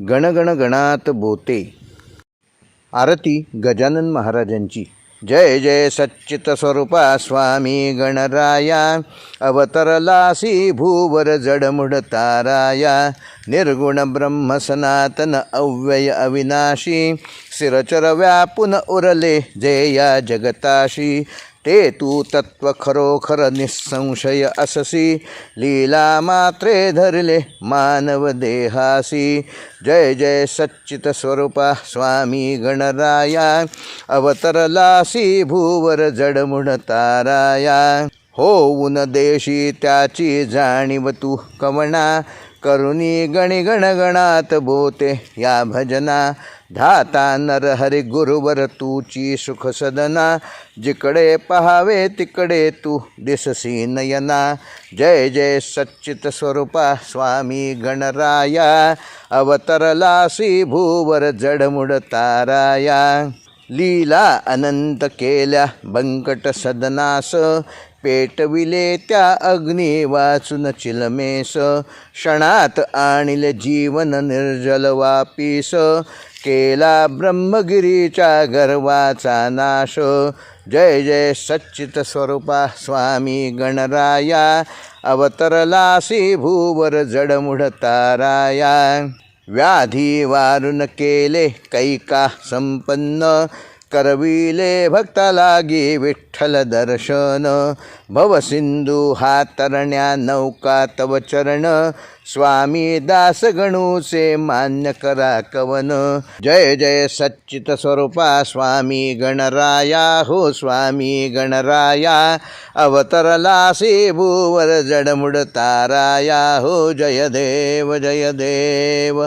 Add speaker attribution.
Speaker 1: गणगण गणात बोते. आरती गजानन महाराजांची. जय जय सच्चित स्वरूपा स्वामी गणराया. अवतरलासी भूवर जडमुड ताराया. निर्गुण ब्रह्म सनातन अव्यय अविनाशी. सिरचर व्यापुन उरले जय या जगताशी. ते तू तत्व खरोखर निसंशय अससी। लीला मात्रे धरले मानव देहासी। जय जय सच्चित स्वरूपा स्वामी गणराया। अवतरलासी भूवर जडमुड ताराया। होऊन देशी त्याची जाणीव तू कवणा करुणी गणिगणगणात बोते या भजना। धाता नर हरी गुरुवर तूची सुख सदना. जिकडे पहावे तिकडे तू दिससी नयना. जय जय सच्चित स्वरूपा स्वामी गणराया. अवतरलासी भूवर जडमुड ताराया. लीला अनंत केल्या बंकट सदनास पेटविले त्या अग्नी वाचून चिलमेस. क्षणात आणिले जीवन निर्जल वापीस. केला ब्रह्मगिरीच्या गर्वाचा नाश. जय जय सच्चित स्वरूपा स्वामी गणराया. अवतरलासी भूवर जडमुढ ताराया. व्याधी वारून केले कैका संपन्न। करविले भक्ता लागी विठ्ठल दर्शन भवसिंधू हा तरण्या नौका तव चरण स्वामी दास गणूचे मान्य करा कवन जय जय सच्चित स्वरूपा स्वामी गणराया हो स्वामी गणराया अवतरलासी भूवर जडमुड ताराया हो जय देव जय देव